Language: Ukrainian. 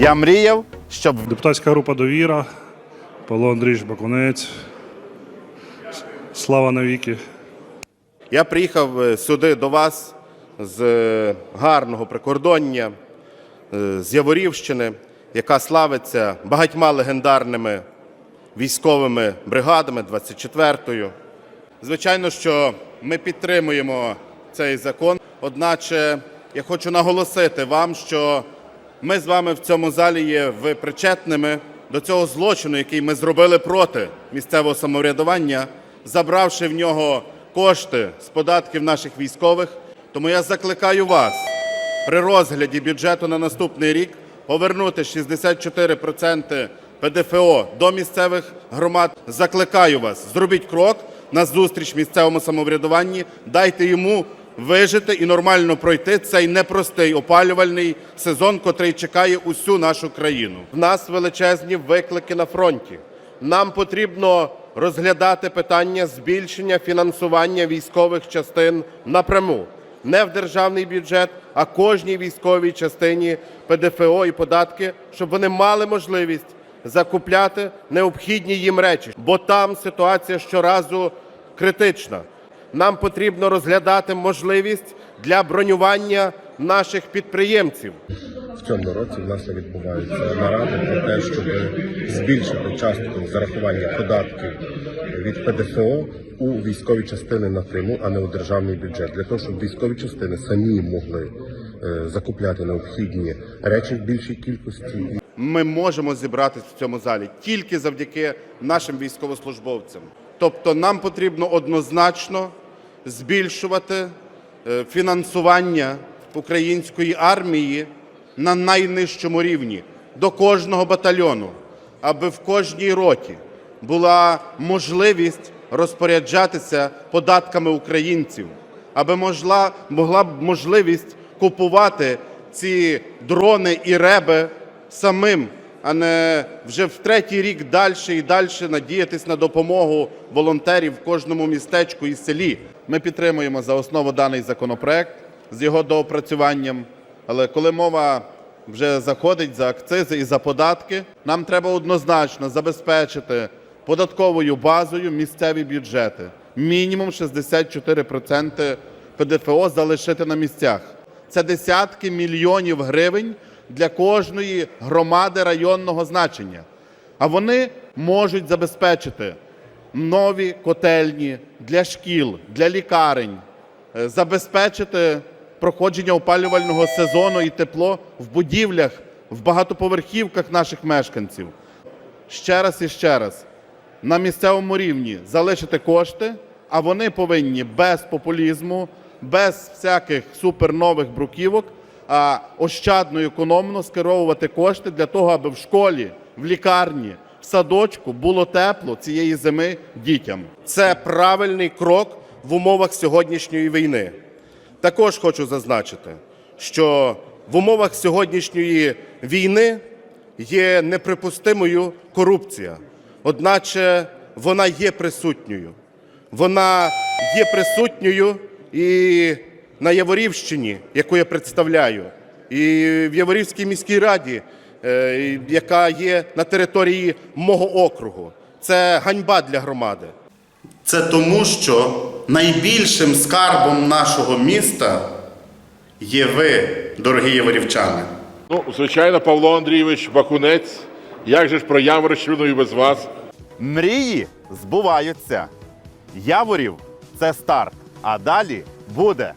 Я мріяв, щоб Депутатська група Довіра, Павло Андрійович Бакунець. Слава навіки. я приїхав е, сюди до вас з е, гарного прикордоння, е, з Яворівщини, яка славиться багатьма легендарними військовими бригадами 24-ю. Звичайно, що ми підтримуємо цей закон. Одначе я хочу наголосити вам, що ми з вами в цьому залі є причетними до цього злочину, який ми зробили проти місцевого самоврядування, забравши в нього кошти з податків наших військових. Тому я закликаю вас при розгляді бюджету на наступний рік повернути 64% ПДФО до місцевих громад. Закликаю вас, зробіть крок на зустріч місцевому самоврядуванні, дайте йому вижити і нормально пройти цей непростий опалювальний сезон, котрий чекає усю нашу країну. В нас величезні виклики на фронті. Нам потрібно розглядати питання збільшення фінансування військових частин напряму не в державний бюджет, а кожній військовій частині ПДФО і податки, щоб вони мали можливість закупляти необхідні їм речі, бо там ситуація щоразу критична. Нам потрібно розглядати можливість для бронювання наших підприємців. В цьому році в нас відбуваються наради про те, щоб збільшити частку зарахування податків від ПДФО у військові частини напряму, а не у державний бюджет, для того, щоб військові частини самі могли е, закупляти необхідні речі в більшій кількості Ми можемо зібратися в цьому залі тільки завдяки нашим військовослужбовцям. Тобто нам потрібно однозначно збільшувати е, фінансування української армії на найнижчому рівні до кожного батальйону, аби в кожній роті була можливість розпоряджатися податками українців, аби можла, могла б можливість купувати ці дрони і реби самим, а не вже в третій рік далі і далі надіятись на допомогу волонтерів в кожному містечку і селі. Ми підтримуємо за основу даний законопроект з його доопрацюванням. Але коли мова вже заходить за акцизи і за податки, нам треба однозначно забезпечити податковою базою місцеві бюджети. Мінімум 64% ПДФО залишити на місцях. Це десятки мільйонів гривень для кожної громади районного значення. А вони можуть забезпечити нові котельні для шкіл, для лікарень, е, забезпечити проходження опалювального сезону і тепло в будівлях, в багатоповерхівках наших мешканців. Ще раз і ще раз на місцевому рівні залишити кошти, а вони повинні без популізму, без всяких супернових бруківок, ощадно і економно скеровувати кошти для того, аби в школі, в лікарні, в садочку було тепло цієї зими дітям. Це правильний крок в умовах сьогоднішньої війни. Також хочу зазначити, що в умовах сьогоднішньої війни є неприпустимою корупція. Одначе вона є присутньою. Вона є присутньою і на Яворівщині, яку я представляю, і в Яворівській міській раді, е, яка є на території мого округу. Це ганьба для громади. Це тому, що найбільшим скарбом нашого міста є ви, дорогі яворівчани. Ну, звичайно, Павло Андрійович Бакунець. Як же ж про Яворщину і без вас? Мрії збуваються. Яворів це старт, а далі буде.